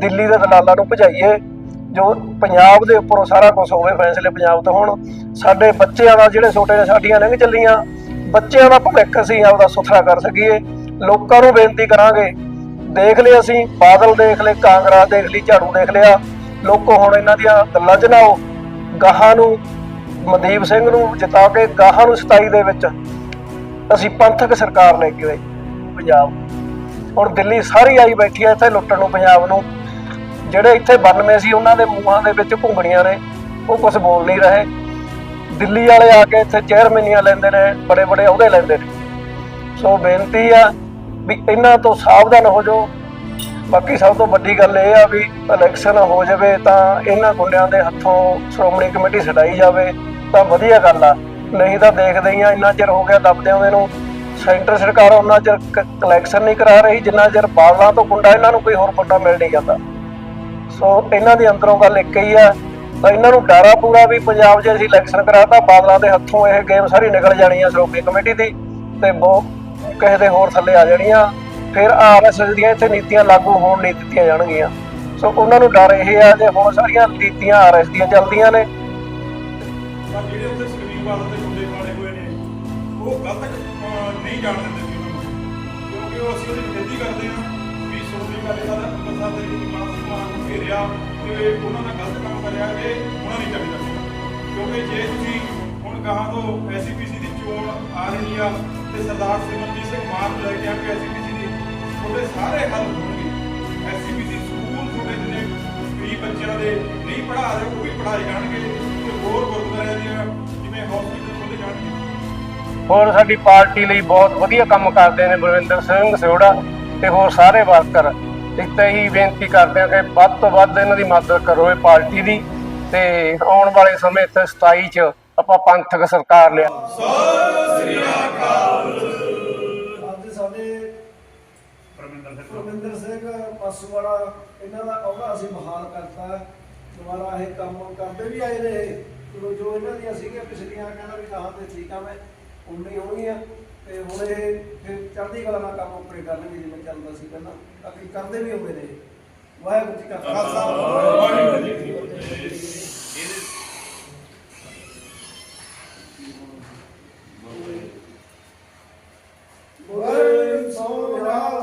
ਦਿੱਲੀ ਦੇ ਦਲਾਲਾਂ ਨੂੰ ਭਜਾਈਏ, ਜੋ ਪੰਜਾਬ ਦੇ ਉੱਪਰੋਂ ਸਾਰਾ ਕੁਝ ਹੋਵੇ, ਫੈਸਲੇ ਪੰਜਾਬ ਤੋਂ ਹੋਣ। ਸਾਡੇ ਬੱਚਿਆਂ ਦਾ ਜਿਹੜੇ ਛੋਟੇ ਨੇ ਸਾਡੀਆਂ ਲੰਘ ਚੱਲੀਆਂ, ਬੱਚਿਆਂ ਦਾ ਭਵਿੱਖ ਅਸੀਂ ਆਪਦਾ ਸੁਥਰਾ ਕਰ ਸਕੀਏ। ਲੋਕਾਂ ਨੂੰ ਬੇਨਤੀ ਕਰਾਂਗੇ, ਦੇਖ ਲਿਆ ਅਸੀਂ, ਬਾਦਲ ਦੇਖ ਲਏ, ਕਾਂਗਰਸ ਦੇਖ ਲਈ, ਝਾੜੂ ਦੇਖ ਲਿਆ। ਲੋਕੋ ਹੁਣ ਇਹਨਾਂ ਦੀਆਂ ਗੱਲਾਂ 'ਚ ਨਾ ਆਓ। ਗਾਹਾਂ ਨੂੰ, ਮਨਦੀਪ ਸਿੰਘ ਨੂੰ ਜਿਤਾ ਕੇ ਗਾਹਾਂ ਨੂੰ 27 ਦੇ ਵਿੱਚ ਅਸੀਂ ਪੰਥਕ ਸਰਕਾਰ ਲੈ ਕੇ ਆਏ, ਪੰਜਾਬ ਹੁਣ ਦਿੱਲੀ ਸਾਰੀ ਆਈ ਬੈਠੀ ਹੈ ਇੱਥੇ ਲੁੱਟਣ ਨੂੰ, ਪੰਜਾਬ ਨੂੰ। ਜਿਹੜੇ ਇੱਥੇ 92 ਸੀ, ਉਹਨਾਂ ਦੇ ਮੂੰਹਾਂ ਦੇ ਵਿੱਚ ਘੁੰਗਣੀਆਂ ਨੇ। ਉਹ ਕੁਝ ਬੋਲ ਨਹੀਂ ਰਹੇ। ਦਿੱਲੀ ਵਾਲੇ ਆ ਕੇ ਇੱਥੇ ਚੇਅਰਮੈਨੀਆਂ ਲੈਂਦੇ ਨੇ ਬੜੇ ਬੜੇ ਅਹੁਦੇ ਲੈਂਦੇ ਨੇ। ਸੋ ਬੇਨਤੀ ਆ ਵੀ ਇਹਨਾਂ ਤੋਂ ਸਾਵਧਾਨ ਹੋ ਜਾਓ। ਬਾਕੀ ਸਭ ਤੋਂ ਵੱਡੀ ਗੱਲ ਇਹ ਆ ਵੀ ਇਲੈਕਸ਼ਨ ਹੋ ਜਾਵੇ ਤਾਂ ਇਹਨਾਂ ਗੁੰਡਿਆਂ ਦੇ ਹੱਥੋਂ ਸ਼੍ਰੋਮਣੀ ਕਮੇਟੀ ਛਡਾਈ ਜਾਵੇ, ਤਾਂ ਵਧੀਆ ਗੱਲ ਆ। ਨਹੀਂ ਤਾਂ ਦੇਖਦੇ ਹੀ ਆ, ਇੰਨਾ ਚਿਰ ਹੋ ਗਿਆ ਦੱਬਦੇ ਆਉਂਦੇ ਨੂੰ। ਸੈਂਟਰ ਸਰਕਾਰ ਉਹਨਾਂ ਚਿਰ ਕਲੈਕਸ਼ਨ ਨਹੀਂ ਕਰਾ ਰਹੀ, ਜਿੰਨਾ ਚਿਰ ਬਾਦਲਾਂ ਤੋਂ ਗੁੰਡਾ ਇਹਨਾਂ ਨੂੰ ਕੋਈ ਹੋਰ ਗੁੰਡਾ ਮਿਲ ਨਹੀਂ ਜਾਂਦਾ। ਸੋ ਇਹਨਾਂ ਦੇ ਅੰਦਰੋਂ ਗੱਲ ਇੱਕ ਹੀ ਆ, ਤਾਂ ਇਹਨਾਂ ਨੂੰ ਡਰਾ ਪੂਰਾ ਵੀ ਪੰਜਾਬ 'ਚ ਅਸੀਂ ਇਲੈਕਸ਼ਨ ਕਰਾਤਾ, ਬਾਦਲਾਂ ਦੇ ਹੱਥੋਂ ਇਹ ਗੇਮ ਸਾਰੀ ਨਿਕਲ ਜਾਣੀ ਆ ਸ਼੍ਰੋਮਣੀ ਕਮੇਟੀ ਦੀ ਤੇ ਬਹੁਤ ਕਿਸੇ ਦੇ ਹੋਰ ਥੱਲੇ ਆ ਜਾਣੀਆਂ ਫਿਰ ਆਰਐਸਐਸ ਦੀਆਂ ਇੱਥੇ ਨੀਤੀਆਂ ਲਾਗੂ ਹੋਣ ਨਹੀਂ ਦਿੱਤੀਆਂ ਜਾਣਗੀਆਂ। ਸੋ ਉਹਨਾਂ ਨੂੰ ਡਰ ਇਹ ਆ ਜੇ ਹੁਣ ਸਾਰੀਆਂ ਨੀਤੀਆਂ ਆਰਐਸ ਦੀਆਂ ਚੱਲਦੀਆਂ ਨੇ। ਪਰ ਜਿਹੜੇ ਉੱਥੇ ਸਕਰੀਨ ਵਾਲ ਤੇ ਮੁੰਡੇ ਵਾਲੇ ਹੋਏ ਨੇ, ਉਹ ਗਲਤ ਨਹੀਂ ਜਾਣ ਦਿੰਦੇ ਕਿਉਂਕਿ ਉਹ ਅਸੀਂ ਉਹਦੀ ਬੇਨਤੀ ਕਰਦੇ ਹਾਂ ਵੀ ਸੋਨੀ ਵਾਲੇ ਦਾ ਅੰਮ੍ਰਿਤਸਰ ਦੇ ਇਮਾਮ ਸਮਾਨ ਨੂੰ ਉਹਨਾਂ ਦਾ ਗਲਤ ਕੰਮ ਕਰਿਆ ਇਹ ਹੋਣਾ ਨਹੀਂ ਚਾਹੀਦਾ ਕਿਉਂਕਿ ਜੇ ਤੁਸੀਂ ਹੁਣ ਗਾਹਾਂ ਤੋਂ ਐਸਪੀਸੀ ਦੀ ਚੋਣ ਆ ਰਹੀ ਆ ਤੇ ਸਰਦਾਰ ਸਿਮਰਜੀਤ ਸਿੰਘ ਮਾਨ ਲੈ ਕੇ ਆ ਕੇ ਐਸਪੀਸੀ ਦੀ, ਤੁਹਾਡੇ ਸਾਰੇ ਹੱਲ ਹੋਣਗੇ। ਐਸਪੀਸੀ ਸਕੂਲ ਤੁਹਾਡੇ ਜਿਹੜੇ ਗਰੀਬ ਬੱਚਿਆਂ ਦੇ ਨਹੀਂ ਪੜ੍ਹਾ ਰਹੇ, ਉਹ ਵੀ ਪੜ੍ਹਾਏ ਜਾਣਗੇ ਤੇ ਹੋਰ ਗੁਰਦੁਆਰਿਆਂ ਦੀਆਂ ਜਿਵੇਂ ਹਸਪੀਟਲ ਖੋਲ੍ਹੇ ਜਾਣਗੇ। ਹੋਰ ਸਾਡੀ ਪਾਰਟੀ ਲਈ ਬਹੁਤ ਵਧੀਆ ਕੰਮ ਕਰਦੇ ਨੇ ਬਲਵਿੰਦਰ ਸਿੰਘ ਸਿਉੜਾ ਤੇ ਹੋਰ ਸਾਰੇ ਵਰਕਰ। ਇੱਕ ਤਾਂ ਇਹੀ ਬੇਨਤੀ ਕਰਦੇ ਆ ਕਿ ਵੱਧ ਤੋਂ ਵੱਧ ਇਹਨਾਂ ਦੀ ਮਦਦ ਕਰੋ ਇਹ ਪਾਰਟੀ ਦੀ ਤੇ ਆਉਣ ਵਾਲੇ ਸਮੇਂ ਤੇ 27 ਚ ਆਪਾਂ ਪੰਥਕ ਸਰਕਾਰ ਲਿਆ ਅੱਜ ਸਾਡੇ ਪਰਮਿੰਦਰ ਸਿੰਘ। ਪਾਸੂ ਵਾਲਾ ਇਹਨਾਂ ਦਾ ਅਹੁਦਾ ਅਸੀਂ ਬਹਾਲ ਕਰਤਾ ਦੁਬਾਰਾ ਇਹ ਕੰਮ ਕਰਦੇ ਵੀ ਆਏ ਨੇ ਚਲੋ ਜੋ ਇਹਨਾਂ ਦੀਆਂ ਸੀਗੀਆਂ ਪਿਛਲੀਆਂ ਕਹਿੰਦਾ ਵੀ ਕਹਾਂ ਤੇ ਠੀਕ ਆ ਮੈਂ ਉਨੀ ਹੋਣਗੀਆਂ। ਤੇ ਹੁਣ ਇਹ ਫਿਰ ਚੜ੍ਹਦੀ ਕਲਾ ਨਾਲ ਕੰਮ ਉੱਪਰੇ ਕਰਨਗੇ ਜਿਵੇਂ ਚੱਲਦਾ ਸੀ ਪਹਿਲਾਂ। ਬਾਕੀ ਕਰਦੇ ਵੀ ਹੁੰਦੇ ਨੇ। ਵਾਹਿਗੁਰੂ ਜੀ ਕਾ ਖਾਲਸਾ। ਵਾਹਿਗੁਰੂ ਜੀ ਕੀ ਫਤਿਹ ਬੋਲੇ ਸੋ ਨਿਹਾਲ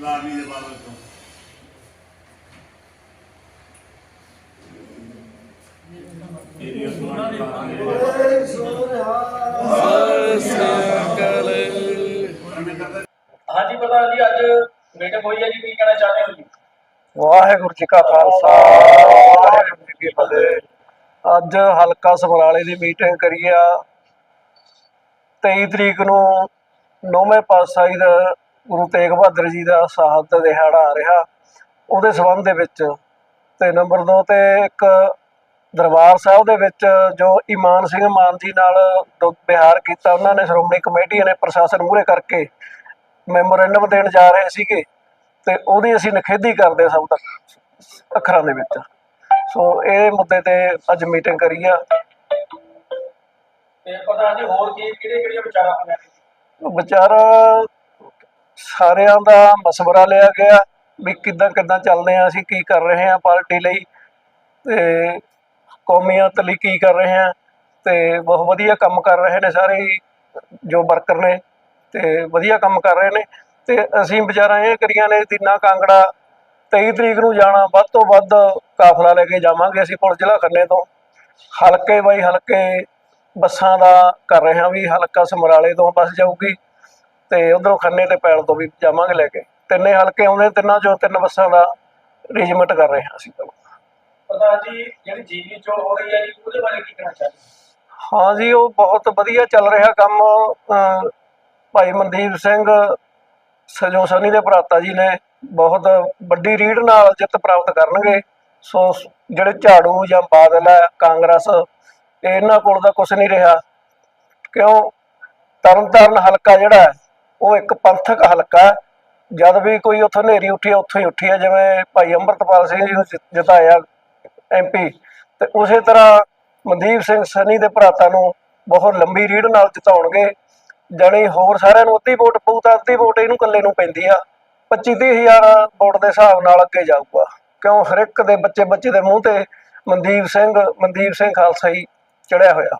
ਲਾਮੀ ਦੇ ਬਾਬਤ ਤੋਂ ਇਹਦੀ ਅਸਮਾਨ ਬੋਲੇ ਸੋ ਨਿਹਾਲ ਹਾਂਜੀ ਪ੍ਰਧਾਨ ਜੀ ਅੱਜ ਮੀਟਿੰਗ ਹੋਈ ਹੈ ਜੀ, ਕੀ ਕਹਿਣਾ ਚਾਹੁੰਦੇ ਹੋ ਜੀ? ਵਾਹਿਗੁਰੂ ਜੀ ਕਾ ਖਾਲਸਾ, ਵਾਹਿਗੁਰੂ ਜੀ ਕੀ ਫਤਿਹ। ਅੱਜ ਹਲਕਾ ਸਮਰਾਲੇ ਦੀ ਮੀਟਿੰਗ ਕਰੀ ਆ। 23 ਤਰੀਕ ਨੂੰ ਨੌਵੇਂ ਪਾਤਸ਼ਾਹੀ ਦਾ, ਗੁਰੂ ਤੇਗ ਬਹਾਦਰ ਜੀ ਦਾ ਸ਼ਹਾਦਤ ਦਿਹਾੜਾ ਆ ਰਿਹਾ। ਉਹਦੇ ਸੰਬੰਧ ਦੇ ਵਿੱਚ ਤੇ ਨੰਬਰ 2 ਤੇ ਇੱਕ ਦਰਬਾਰ ਸਾਹਿਬ ਦੇ ਵਿੱਚ ਜੋ ਇਮਾਨ ਸਿੰਘ ਮਾਨ ਜੀ ਨਾਲ ਦੁ- ਵਿਹਾਰ ਕੀਤਾ, ਉਹਨਾਂ ਨੇ ਸ਼੍ਰੋਮਣੀ ਕਮੇਟੀ ਨੇ ਪ੍ਰਸ਼ਾਸਨ ਮੂਹਰੇ ਕਰਕੇ ਮੈਮੋਰੈਂਡਮ ਦੇਣ ਜਾ ਰਹੇ ਸੀਗੇ। ਤੇ ਉਹਦੀ ਅਸੀਂ ਨਿਖੇਧੀ ਕਰਦੇ ਹਾਂ ਸਭ ਤੱਕ ਅੱਖਰਾਂ ਦੇ ਵਿੱਚ। ਸੋ ਇਹ ਮੁੱਦੇ ਤੇ ਅੱਜ ਮੀਟਿੰਗ ਕਰੀ ਆ। ਤੇ ਪ੍ਰਧਾਨ ਜੀ ਹੋਰ ਕੀ ਕਿਹੜੇ ਕਿਹੜੇ ਵਿਚਾਰਾਂ ਨੇ? ਵਿਚਾਰ ਸਾਰਿਆਂ ਦਾ ਮਸ਼ਵਰਾ ਲਿਆ ਗਿਆ ਵੀ ਕਿੱਦਾਂ ਕਿੱਦਾਂ ਚੱਲਦੇ ਆ ਅਸੀਂ ਕੀ ਕਰ ਰਹੇ ਆ ਪਾਰਟੀ ਲਈ। ਤੇ ਕੌਮੀਅਤ ਲਈ ਕੀ ਕਰ ਰਹੇ ਆ ਤੇ ਬਹੁਤ ਵਧੀਆ ਕੰਮ ਕਰ ਰਹੇ ਨੇ ਸਾਰੇ ਜੋ ਵਰਕਰ ਨੇ। ਤੇ ਵਧੀਆ ਕੰਮ ਕਰ ਰਹੇ ਨੇ। ਤੇ ਅਸੀਂ ਵਿਚਾਰਾਂ ਇਹ ਕਰੀਆਂ ਨੇ ਦੀਨਾ ਕਾਂਗੜਾ 23 ਤਰੀਕ ਨੂੰ ਜਾਣਾ ਵੱਧ ਤੋਂ ਵੱਧ ਕਾਫਲਾ ਲੈ ਕੇ ਜਾਵਾਂਗੇ ਅਸੀਂ ਪੁਲਿਸ ਜ਼ਿਲ੍ਹਾ ਖੰਨੇ ਤੋਂ। ਹਲਕੇ ਬਾਈ ਹਲਕੇ ਬੱਸਾਂ ਦਾ ਕਰ ਰਹੇ ਹਾਂ ਵੀ ਹਲਕਾ ਸਮਰਾਲੇ ਤੋਂ ਬੱਸ ਜਾਊਗੀ ਤੇ ਉਧਰੋਂ ਖੰਨੇ ਤੇ ਪੈਲ ਤੋਂ ਵੀ ਜਾਵਾਂਗੇ ਲੈ ਕੇ। ਤਿੰਨੇ ਹਲਕੇ ਆਉਂਦੇ ਤਿੰਨਾਂ ਚੋਂ ਤਿੰਨ ਬੱਸਾਂ ਦਾ ਅਰੇਂਜਮੈਂਟ ਕਰ ਰਹੇ ਹਾਂ ਅਸੀਂ ਪ੍ਰਧਾਨ ਜੀ ਜਿਹੜੀ ਜੀਵੀ ਚੋਣ ਹੋ ਰਹੀ ਹੈ ਜੀ ਉਹਦੇ ਬਾਰੇ ਕੀ ਕਹਿਣਾ ਚਾਹੁੰਦੇ ਹੋ? ਹਾਂ ਜੀ ਉਹ ਬਹੁਤ ਵਧੀਆ ਚੱਲ ਰਿਹਾ ਕੰਮ ਭਾਈ ਮਨਦੀਪ ਸਿੰਘ ਸਜੋ ਸਨੀ ਦੇ ਭਰਾਤਾ ਜੀ ਨੇ ਬਹੁਤ ਵੱਡੀ ਰੀਡ ਨਾਲ ਜਿੱਤ ਪ੍ਰਾਪਤ ਕਰਨਗੇ। ਸੋ ਜਿਹੜੇ ਝਾੜੂ ਜਾਂ ਬਾਦਲ ਹੈ ਕਾਂਗਰਸ ਇਹਨਾਂ ਕੋਲ ਤਾਂ ਕੁਝ ਨਹੀਂ ਰਿਹਾ। ਕਿਉਂ? ਤਰਨਤਾਰਨ ਹਲਕਾ ਜਿਹੜਾ ਉਹ ਇੱਕ ਪੰਥਕ ਹਲਕਾ ਹੈ। ਜਦ ਵੀ ਕੋਈ ਉੱਥੋਂ ਹਨੇਰੀ ਉੱਠੀ ਹੈ, ਉੱਥੋਂ ਹੀ ਉੱਠੀ ਹੈ। ਜਿਵੇਂ ਭਾਈ ਅੰਮ੍ਰਿਤਪਾਲ ਸਿੰਘ ਜੀ ਨੂੰ ਜਿ- ਜਿਤਾਇਆ ਐਮਪੀ ਤੇ ਉਸੇ ਤਰ੍ਹਾਂ ਮਨਦੀਪ ਸਿੰਘ ਸਨੀ ਦੇ ਭਰਾਤਾ ਨੂੰ ਬਹੁਤ ਲੰਬੀ ਰੀੜ ਨਾਲ ਜਿਤਾਉਣਗੇ। ਜਾਣੀ ਹੋਰ ਸਾਰਿਆਂ ਨੂੰ ਅੱਧੀ ਵੋਟ ਪਊ ਤਾਂ ਅੱਧੀ ਵੋਟ ਇਹਨੂੰ ਇਕੱਲੇ ਨੂੰ ਪੈਂਦੀ ਆ। 25 ਹਜ਼ਾਰ ਵੋਟ ਦੇ ਹਿਸਾਬ ਨਾਲ ਅੱਗੇ ਜਾਊਗਾ। ਕਿਉਂ? ਹਰ ਇੱਕ ਦੇ ਬੱਚੇ ਬੱਚੇ ਦੇ ਮੂੰਹ ਤੇ ਮਨਦੀਪ ਸਿੰਘ ਮਨਦੀਪ ਸਿੰਘ ਖਾਲਸਾ ਹੀ ਚੜਿਆ ਹੋਇਆ।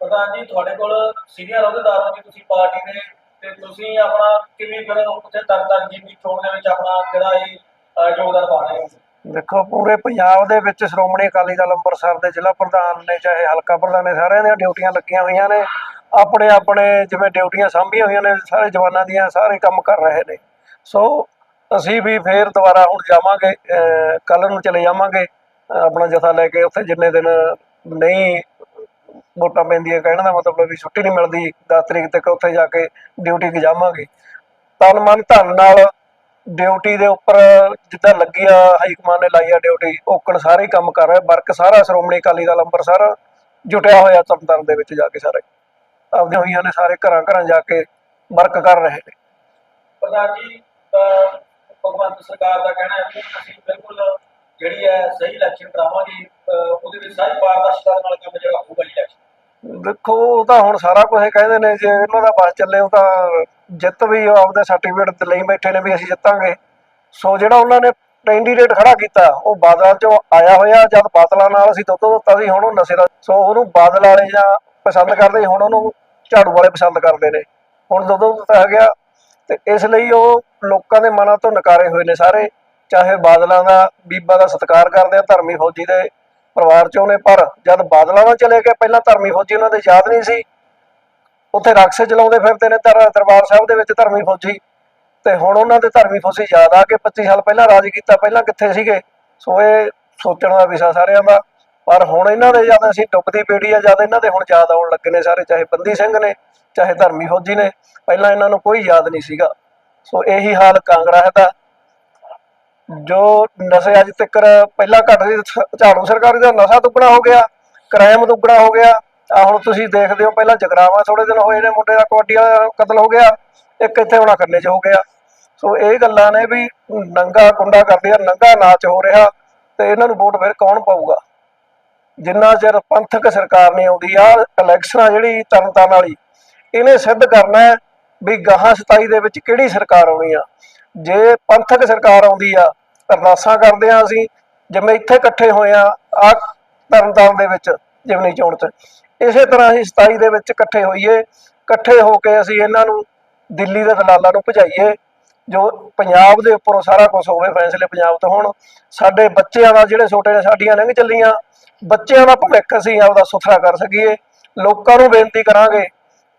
ਪ੍ਰਧਾਨ ਜੀ ਤੁਹਾਡੇ ਕੋਲ ਸੀਨੀਅਰ ਅਹੁਦੇਦਾਰ ਹੋ ਜੀ ਤੁਸੀਂ ਪਾਰਟੀ ਦੇ ਤੇ ਤੁਸੀਂ ਆਪਣਾ ਕਿਵੇਂ ਫਿਰ ਉੱਥੇ ਤਰਨਤਾਰਨ ਜੀ ਦੀ ਚੋਣ ਦੇ ਵਿੱਚ ਆਪਣਾ ਜਿਹੜਾ ਇਹ ਅਹ, ਯੋਗਦਾਨ ਪਾ ਰਹੇ ਹੋ? ਦੇਖੋ ਪੂਰੇ ਪੰਜਾਬ ਦੇ ਵਿੱਚ ਸ਼੍ਰੋਮਣੀ ਅਕਾਲੀ ਦਲ ਅੰਮ੍ਰਿਤਸਰ ਦੇ ਜ਼ਿਲ੍ਹਾ ਪ੍ਰਧਾਨ ਨੇ ਚਾਹੇ ਹਲਕਾ ਪ੍ਰਧਾਨ ਨੇ ਸਾਰਿਆਂ ਦੀਆਂ ਡਿਊਟੀਆਂ ਲੱਗੀਆਂ ਹੋਈਆਂ ਨੇ। ਆਪਣੇ ਆਪਣੇ ਜਿਵੇਂ ਡਿਊਟੀਆਂ ਸਾਂਭੀਆਂ ਹੋਈਆਂ ਨੇ, ਸਾਰੇ ਜਵਾਨਾਂ ਦੀਆਂ, ਸਾਰੇ ਕੰਮ ਕਰ ਰਹੇ ਨੇ। ਸੋ ਅਸੀਂ ਵੀ ਫੇਰ ਦੁਬਾਰਾ ਹੁਣ ਜਾਵਾਂਗੇ ਕੱਲ ਨੂੰ ਚਲੇ ਜਾਵਾਂਗੇ, ਆਪਣਾ ਜਥਾ ਲੈ ਕੇ ਉੱਥੇ ਜਿੰਨੇ ਦਿਨ ਨਹੀਂ ਵੋਟਾਂ ਪੈਂਦੀਆਂ ਕਹਿਣ ਦਾ ਮਤਲਬ ਵੀ ਛੁੱਟੀ ਨਹੀਂ ਮਿਲਦੀ 10 ਤਰੀਕ ਤੱਕ ਉੱਥੇ ਜਾ ਕੇ ਡਿਊਟੀ ਤੇ ਜਾਵਾਂਗੇ। ਤਨ ਮਨ ਧਨ ਨਾਲ ਡਿਊਟੀ ਦੇ ਉੱਪਰ ਜਿੱਦਾਂ ਲੱਗੀ ਆ, ਹਾਈ ਕਮਾਂਡ ਨੇ ਲਾਈ ਆ ਡਿਊਟੀ ਓਕਣ ਸਾਰੇ ਕੰਮ ਕਰ ਰਿਹਾ, ਵਰਕ ਸਾਰਾ ਸ਼੍ਰੋਮਣੀ ਅਕਾਲੀ ਦਲ ਅੰਮ੍ਰਿਤਸਰ ਜੁਟਿਆ ਹੋਇਆ ਤਰਨਤਾਰਨ ਦੇ ਵਿੱਚ ਜਾ ਕੇ ਸਾਰੇ। ਆਪਦੀਆਂ ਹੋਈਆਂ ਨੇ ਸਾਰੇ ਘਰਾਂ ਘਰਾਂ ਜਾ ਕੇ ਵਰਕ ਕਰ ਰਹੇ ਨੇ। ਪ੍ਰਧਾਨ ਜੀ ਭਗਵੰਤ ਸਰਕਾਰ ਦਾ ਕਹਿਣਾ ਹੈ ਕਿ ਅਸੀਂ ਬਿਲਕੁਲ ਜਿਹੜੀ ਹੈ ਸਹੀ ਇਲੈਕਸ਼ਨ ਕਰਾਵਾਂਗੇ ਉਹਦੇ ਵਿੱਚ ਸਾਰੀ ਪਾਰਦਰਸ਼ਤਾ ਨਾਲ ਕੰਮ ਜਿਹੜਾ ਹੋਊਗਾ ਇਲੈਕਸ਼ਨ ਦੇਖੋ ਉਹ ਤਾਂ ਹੁਣ ਸਾਰਾ ਕੁਝ ਕਹਿੰਦੇ ਨੇ ਜੇ ਇਹਨਾਂ ਦਾ ਬਸ ਚੱਲੇ ਉਹ ਤਾਂ ਜਿੱਤ ਵੀ ਆਪਦੇ ਸਰਟੀਫਿਕੇਟ ਲਈ ਬੈਠੇ ਨੇ ਵੀ ਅਸੀਂ ਜਿੱਤਾਂਗੇ। ਸੋ ਜਿਹੜਾ ਉਹਨਾਂ ਨੇ ਕੈਂਡੀਡੇਟ ਖੜਾ ਕੀਤਾ ਉਹ ਬਾਦਲਾਂ ਚੋਂ ਆਇਆ ਹੋਇਆ ਜਦ ਬਾਦਲਾਂ ਨਾਲ ਅਸੀਂ ਦੁੱਧ ਦਿੱਤਾ ਸੀ ਹੁਣ ਉਹ ਨਸ਼ੇ ਦਾ ਸੋ ਉਹਨੂੰ ਬਾਦਲ ਵਾਲੇ ਜਾਂ ਪਸੰਦ ਕਰਦੇ ਹੁਣ ਉਹਨੂੰ ਝਾੜੂ ਵਾਲੇ ਪਸੰਦ ਕਰਦੇ ਨੇ। ਹੁਣ ਦੁੱਧ ਦਿੱਤਾ ਗਿਆ, ਤੇ ਇਸ ਲਈ ਉਹ ਲੋਕਾਂ ਦੇ ਮਨਾਂ ਤੋਂ ਨਕਾਰੇ ਹੋਏ ਨੇ ਸਾਰੇ। ਚਾਹੇ ਬਾਦਲਾਂ ਦਾ, ਬੀਬਾ ਦਾ ਸਤਿਕਾਰ ਕਰਦੇ ਆ ਧਰਮੀ ਫੌਜੀ ਦੇ ਪਰਿਵਾਰ ਚੋਂ ਨੇ, ਪਰ ਜਦ ਬਾਦਲਾਂ ਨਾਲ ਚਲੇ ਗਏ, ਪਹਿਲਾਂ ਧਰਮੀ ਫੌਜੀ ਉਹਨਾਂ ਦੇ ਯਾਦ ਨਹੀਂ ਸੀ। ਉੱਥੇ ਰਕਸ ਚਲਾਉਂਦੇ ਫਿਰਦੇ ਨੇ ਦਰਬਾਰ ਸਾਹਿਬ ਦੇ ਵਿੱਚ ਧਰਮੀ ਫੌਜੀ। ਤੇ ਹੁਣ ਉਹਨਾਂ ਦੇ ਧਰਮੀ ਫੌਜੀ ਯਾਦ ਆ ਕੇ 25 ਸਾਲ ਪਹਿਲਾਂ ਰਾਜ ਕੀਤਾ, ਪਹਿਲਾਂ ਕਿੱਥੇ ਸੀਗੇ? ਸੋ ਇਹ ਸੋਚਣ ਦਾ ਵਿਸ਼ਾ ਸਾਰਿਆਂ ਦਾ। ਪਰ ਹੁਣ ਇਹਨਾਂ ਦੇ ਜਦ ਅਸੀਂ ਡੁੱਬਦੀ ਪੀੜੀ ਆ, ਜਦ ਇਹਨਾਂ ਦੇ ਹੁਣ ਯਾਦ ਆਉਣ ਲੱਗੇ ਨੇ ਸਾਰੇ, ਚਾਹੇ ਬੰਦੀ ਸਿੰਘ ਨੇ, ਚਾਹੇ ਧਰਮੀ ਫੌਜੀ ਨੇ, ਪਹਿਲਾਂ ਇਹਨਾਂ ਨੂੰ ਕੋਈ ਯਾਦ ਨਹੀਂ ਸੀਗਾ। ਸੋ ਇਹੀ ਹਾਲ ਕਾਂਗਰਸ ਦਾ ਜੋ ਨਸ਼ੇ ਅੱਜ ਤੱਕ ਪਹਿਲਾਂ ਘੱਟ ਸੀ ਝਾੜੂ ਸਰਕਾਰ ਦਾ ਨਸ਼ਾ ਦੁੱਗਣਾ ਹੋ ਗਿਆ, ਕ੍ਰਾਈਮ ਦੁੱਗਣਾ ਹੋ ਗਿਆ। ਆ ਹੁਣ ਤੁਸੀਂ ਦੇਖਦੇ ਹੋ, ਪਹਿਲਾਂ ਜਗਰਾਵਾ ਥੋੜੇ ਦਿਨ ਹੋਏ ਨੇ, ਮੁੰਡੇ ਦਾ ਕਬੱਡੀ ਕਤਲ ਹੋ ਗਿਆ, ਇੱਕ ਇੱਥੇ ਹੋਣਾ ਖੰਨੇ 'ਚ ਹੋ ਗਿਆ। ਸੋ ਇਹ ਗੱਲਾਂ ਨੇ ਵੀ ਨੰਗਾ ਕੁੰਡਾ ਕਰਦੇ ਆ ਨੰਗਾ ਨਾਚ ਹੋ ਰਿਹਾ ਤੇ ਇਹਨਾਂ ਨੂੰ ਵੋਟ ਫਿਰ ਕੌਣ ਪਾਊਗਾ? ਜਿੰਨਾ ਚਿਰ ਪੰਥਕ ਸਰਕਾਰ ਨਹੀਂ ਆਉਂਦੀ ਆ ਇਲੈਕਸ਼ਨਾਂ ਜਿਹੜੀ ਤਰਨਤਾਰਨ ਵਾਲੀ, ਇਹਨੇ ਸਿੱਧ ਕਰਨਾ ਵੀ ਗਾਹਾਂ 27 ਦੇ ਵਿੱਚ ਕਿਹੜੀ ਸਰਕਾਰ ਆਉਣੀ ਆ। ਜੇ ਪੰਥਕ ਸਰਕਾਰ ਆਉਂਦੀ ਆ, ਅਰਦਾਸਾਂ ਕਰਦੇ ਆ ਅਸੀਂ, ਜਿਵੇਂ ਇੱਥੇ ਇਕੱਠੇ ਹੋਏ ਆ ਆ ਤਰਨਤਾਰਨ ਦੇ ਵਿੱਚ ਜਿਮਨੀ ਚੋਣ 'ਚ ਇਸੇ ਤਰ੍ਹਾਂ ਅਸੀਂ 27 ਦੇ ਵਿੱਚ ਇਕੱਠੇ ਹੋਈਏ, ਇਕੱਠੇ ਹੋ ਕੇ ਅਸੀਂ ਇਹਨਾਂ ਨੂੰ ਦਿੱਲੀ ਦੇ ਦਲਾਲਾਂ ਨੂੰ ਭਜਾਈਏ, ਜੋ ਪੰਜਾਬ ਦੇ ਉੱਪਰੋਂ ਸਾਰਾ ਕੁਝ ਹੋਵੇ, ਫੈਸਲੇ ਪੰਜਾਬ ਤੋਂ ਹੋਣ। ਸਾਡੇ ਬੱਚਿਆਂ ਦਾ ਜਿਹੜੇ ਛੋਟੇ ਨੇ ਸਾਡੀਆਂ ਲੰਘ ਚੱਲੀਆਂ ਬੱਚਿਆਂ ਦਾ ਭਵਿੱਖ ਅਸੀਂ ਆਪਦਾ ਸੁਥਰਾ ਕਰ ਸਕੀਏ ਲੋਕਾਂ ਨੂੰ ਬੇਨਤੀ ਕਰਾਂਗੇ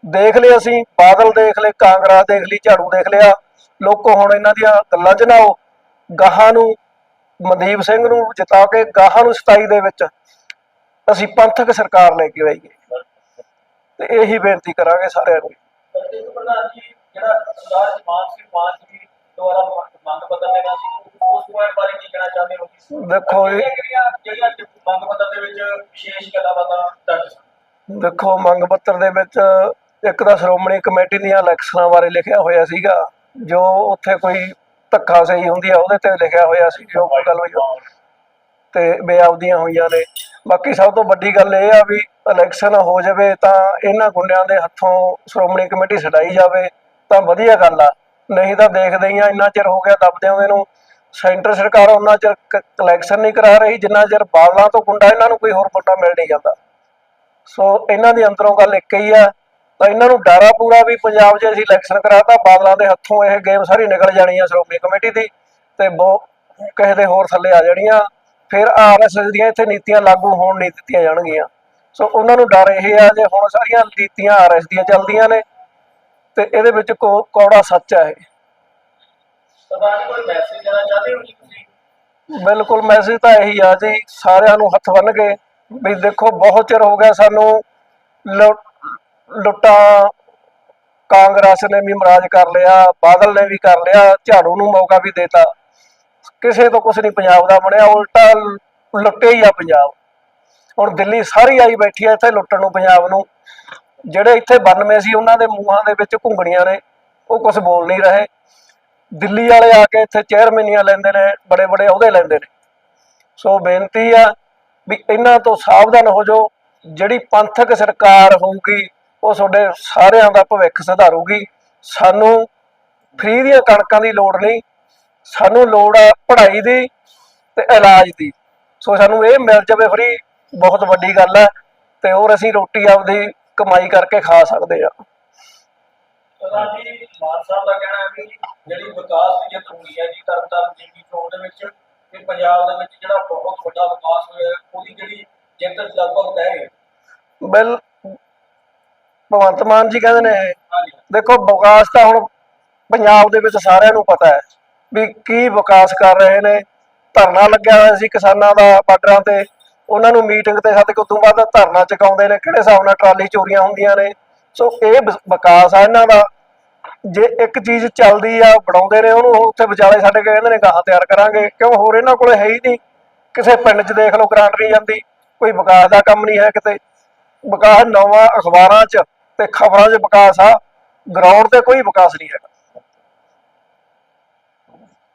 ਦੇਖ ਲਿਆ ਅਸੀਂ ਬਾਦਲ ਦੇਖ ਲਏ ਕਾਂਗਰਸ ਦੇਖ ਲਈ ਝਾੜੂ ਦੇਖ ਲਿਆ ਲੋਕੋ ਹੁਣ ਇਹਨਾਂ ਦੀਆਂ ਗੱਲਾਂ 'ਚ ਨਾ ਆਓ ਗਾਹਾਂ ਨੂੰ ਮਨਦੀਪ ਸਿੰਘ ਨੂੰ ਜਿਤਾ ਕੇ ਗਾਹਾਂ ਨੂੰ 27 ਦੇ ਵਿੱਚ ਅਸੀਂ ਪੰਥਕ ਸਰਕਾਰ ਲੈ ਕੇ ਆਈਏ। ਤੇ ਇਹੀ ਬੇਨਤੀ ਕਰਾਂਗੇ ਸਾਰਿਆਂ ਨੂੰ। ਪ੍ਰਧਾਨ ਜੀ ਜਿਹੜਾ ਸਰਦਾਰ ਮਾਨ ਸਿੰਘ ਮਾਨ ਜੀ ਦੁਆਰਾ ਮੰਗ- ਪੱਤਰ ਦੇਣਾ ਸੀ ਉਸ ਬਾਰੇ ਕੀ ਕਹਿਣਾ ਚਾਹੁੰਦੇ ਹੋ ਦੇਖੋ ਜੀ ਕਿਹੜੀਆਂ ਜਿਹੜੀਆਂ ਮੰਗ ਪੱਤਰ ਵਿਸ਼ੇਸ਼ ਗੱਲਾਂ ਬਾਤਾਂ ਦੇਖੋ, ਮੰਗ ਪੱਤਰ ਦੇ ਵਿੱਚ ਇੱਕ ਤਾਂ ਸ਼੍ਰੋਮਣੀ ਕਮੇਟੀ ਦੀਆਂ ਇਲੈਕਸ਼ਨਾਂ ਬਾਰੇ ਲਿਖਿਆ ਹੋਇਆ ਸੀਗਾ, ਜੋ ਉੱਥੇ ਕੋਈ ਧੱਕਾ ਸਹੀ ਹੁੰਦੀ ਆ, ਉਹਦੇ ਤੇ ਲਿਖਿਆ ਹੋਇਆ ਸੀ, ਜੋ ਕੋਈ ਗੱਲ ਹੋਈ ਤੇ ਬੇਆਬਦੀਆਂ ਹੋਈਆਂ ਨੇ। ਬਾਕੀ ਸਭ ਤੋਂ ਵੱਡੀ ਗੱਲ ਇਹ ਆ ਵੀ ਇਲੈਕਸ਼ਨ ਹੋ ਜਾਵੇ ਤਾਂ ਇਹਨਾਂ ਗੁੰਡਿਆਂ ਦੇ ਹੱਥੋਂ ਸ਼੍ਰੋਮਣੀ ਕਮੇਟੀ ਛਡਾਈ ਜਾਵੇ, ਤਾਂ ਵਧੀਆ ਗੱਲ ਆ। ਨਹੀਂ ਤਾਂ ਦੇਖਦੇ ਹੀ ਆ, ਇੰਨਾ ਚਿਰ ਹੋ ਗਿਆ ਦੱਬਦੇ ਉਹਦੇ ਨੂੰ। ਸੈਂਟਰ ਸਰਕਾਰ ਉਹਨਾਂ ਚਿਰ ਕਲੈਕਸ਼ਨ ਨਹੀਂ ਕਰਾ ਰਹੀ, ਜਿੰਨਾ ਚਿਰ ਬਾਦਲਾਂ ਤੋਂ ਗੁੰਡਾ ਇਹਨਾਂ ਨੂੰ ਕੋਈ ਹੋਰ ਗੁੰਡਾ ਮਿਲ ਨਹੀਂ ਜਾਂਦਾ। ਸੋ ਇਹਨਾਂ ਦੀ ਅੰਦਰੋਂ ਗੱਲ ਇੱਕ ਹੀ ਆ, ਤਾਂ ਇਹਨਾਂ ਨੂੰ ਡਰਾ ਪੂਰਾ ਵੀ ਪੰਜਾਬ 'ਚ ਅਸੀਂ ਇਲੈਕਸ਼ਨ ਕਰਾਤਾ ਬਾਦਲਾਂ ਦੇ ਹੱਥੋਂ ਇਹ ਗੇਮ ਸਾਰੀ ਨਿਕਲ ਜਾਣੀ ਆ ਸ਼੍ਰੋਮਣੀ ਕਮੇਟੀ ਦੀ, ਤੇ ਬਹੁ, ਕਿਸੇ ਦੇ ਹੋਰ ਥੱਲੇ ਆ ਜਾਣੀਆਂ ਫਿਰ ਆਰਐਸਐਸ ਦੀਆਂ ਇੱਥੇ ਨੀਤੀਆਂ ਲਾਗੂ ਹੋਣ ਨਹੀਂ ਦਿੱਤੀਆਂ ਜਾਣਗੀਆਂ। ਸੋ ਉਹਨਾਂ ਨੂੰ ਡਰ ਇਹ ਆ ਜੇ ਹੁਣ ਸਾਰੀਆਂ ਨੀਤੀਆਂ ਆਰਐਸ ਦੀਆਂ ਚੱਲਦੀਆਂ ਨੇ, ਤੇ ਇਹਦੇ ਵਿੱਚ ਕੋ- ਕੌੜਾ ਸੱਚ ਆ ਇਹ। ਪ੍ਰਧਾਨ ਜੀ ਕੋਈ ਮੈਸੇਜ ਦੇਣਾ ਚਾਹੁੰਦੇ ਹੋ ਜੀ ਤੁਸੀਂ? ਬਿਲਕੁਲ ਮੈਸੇਜ ਤਾਂ ਇਹੀ ਆ ਜੀ, ਸਾਰਿਆਂ ਨੂੰ ਹੱਥ ਬੰਨ ਕੇ ਵੀ ਦੇਖੋ, ਬਹੁਤ ਚਿਰ ਹੋ ਗਿਆ ਸਾਨੂੰ ਲੁ- ਲੁੱਟਾਂ, ਕਾਂਗਰਸ ਨੇ ਵੀ ਮਰਾਜ ਕਰ ਲਿਆ, ਬਾਦਲ ਨੇ ਵੀ ਕਰ ਲਿਆ, ਝਾੜੂ ਨੂੰ ਮੌਕਾ ਵੀ ਦੇਤਾ। ਕਿਸੇ ਤੋਂ ਕੁਝ ਨਹੀਂ ਪੰਜਾਬ ਦਾ ਬਣਿਆ, ਉਲਟਾ ਲ- ਲੁੱਟੇ ਹੀ ਆ ਪੰਜਾਬ। ਹੁਣ ਦਿੱਲੀ ਸਾਰੀ ਆਈ ਬੈਠੀ ਆ ਇੱਥੇ ਲੁੱਟਣ ਨੂੰ ਪੰਜਾਬ ਨੂੰ। ਜਿਹੜੇ ਇੱਥੇ 92 ਸੀ, ਉਹਨਾਂ ਦੇ ਮੂੰਹਾਂ ਦੇ ਵਿੱਚ ਘੁੰਗਣੀਆਂ ਨੇ, ਉਹ ਕੁਝ ਬੋਲ ਨਹੀਂ ਰਹੇ। ਦਿੱਲੀ ਵਾਲੇ ਆ ਕੇ ਇੱਥੇ ਚੇਅਰਮੈਨੀਆਂ ਲੈਂਦੇ ਨੇ, ਬੜੇ ਬੜੇ ਅਹੁਦੇ ਲੈਂਦੇ ਨੇ। ਸੋ ਬੇਨਤੀ ਆ ਵੀ ਇਹਨਾਂ ਤੋਂ ਸਾਵਧਾਨ ਹੋ ਜਾਓ। ਜਿਹੜੀ ਪੰਥਕ ਸਰਕਾਰ ਹੋਊਗੀ, ਉਹ ਤੁਹਾਡੇ ਸਾਰਿਆਂ ਦਾ ਭਵਿੱਖ ਸੁਧਾਰੂਗੀ। ਸਾਨੂੰ ਫ੍ਰੀ ਦੀਆਂ ਕਣਕਾਂ ਦੀ ਲੋੜ ਨਹੀਂ, ਸਾਨੂੰ ਲੋੜ ਆ ਪੜ੍ਹਾਈ ਦੀ ਤੇ ਇਲਾਜ ਦੀ। ਸੋ ਸਾਨੂੰ ਇਹ ਮਿਲ ਜਾਵੇ ਫ੍ਰੀ ਬਹੁਤ ਵੱਡੀ ਗੱਲ ਹੈ ਤੇ ਹੋਰ ਅਸੀਂ ਰੋਟੀ ਆਪਦੀ ਕਮਾਈ ਕਰਕੇ ਖਾ ਸਕਦੇ ਆ। ਪ੍ਰਧਾਨ ਜੀ ਮਾਨ ਸਾਹਿਬ ਦਾ ਕਹਿਣਾ ਹੈ ਵੀ ਜਿਹੜੀ ਵਿਕਾਸ ਦੀ ਜਿੱਤ ਹੋਈ ਹੈ ਜੀ ਤਰਨਤਾਰਨ ਜੀਪੀ ਚੋਣ ਦੇ ਵਿੱਚ ਕਿ ਪੰਜਾਬ ਦੇ ਵਿੱਚ ਜਿਹੜਾ ਬਹੁਤ ਵੱਡਾ ਵਿਕਾਸ ਹੋਇਆ ਹੈ, ਉਹਦੀ ਜਿਹੜੀ ਜਿੱਤ ਲਗਭਗ ਤੈਅ ਹੈ ਬਿਲ ਭਗਵੰਤ ਮਾਨ ਜੀ ਕਹਿੰਦੇ ਨੇ ਦੇਖੋ ਵਿਕਾਸ ਤਾਂ ਹੁਣ ਪੰਜਾਬ ਦੇ ਵਿੱਚ ਸਾਰਿਆਂ ਨੂੰ ਪਤਾ ਹੈ ਵੀ ਕੀ ਵਿਕਾਸ ਕਰ ਰਹੇ ਨੇ। ਧਰਨਾ ਲੱਗਿਆ ਹੋਇਆ ਸੀ ਕਿਸਾਨਾਂ ਦਾ ਬਾਰਡਰਾਂ ਤੇ। ਉਹਨਾਂ ਨੂੰ ਮੀਟਿੰਗ ਤੇ ਸੱਦ ਕੇ ਉਦੋਂ ਬਾਅਦ ਧਰਨਾ ਚੁਕਾਉਂਦੇ ਨੇ ਕਿਹੜੇ ਹਿਸਾਬ ਨਾਲ ਟਰਾਲੀ ਚੋਰੀਆਂ ਹੁੰਦੀਆਂ ਨੇ। ਸੋ ਇਹ ਵਿਕਾਸ ਆ ਇਹਨਾਂ ਦਾ। ਜੇ ਇੱਕ ਚੀਜ਼ ਚੱਲਦੀ ਆ ਬਣਾਉਂਦੇ ਨੇ ਉਹਨੂੰ ਉੱਥੇ ਵਿਚਾਲੇ ਛੱਡ ਕੇ ਕਹਿੰਦੇ ਨੇ ਗਾਹਾਂ ਤਿਆਰ ਕਰਾਂਗੇ। ਕਿਉਂ? ਹੋਰ ਇਹਨਾਂ ਕੋਲੇ ਹੈ ਹੀ ਨਹੀਂ। ਕਿਸੇ ਪਿੰਡ 'ਚ ਦੇਖ ਲਓ ਗ੍ਰਾਂਟ ਨਹੀਂ ਜਾਂਦੀ ਕੋਈ ਵਿਕਾਸ ਦਾ ਕੰਮ ਨਹੀਂ ਹੈ ਕਿਤੇ। ਵਿਕਾਸ ਨਵਾਂ ਅਖਬਾਰਾਂ 'ਚ ਤੇ ਖਬਰਾਂ 'ਚ ਵਿਕਾਸ ਆ। ਗਰਾਊਂਡ ਤੇ ਕੋਈ ਵਿਕਾਸ ਨਹੀਂ ਹੈਗਾ।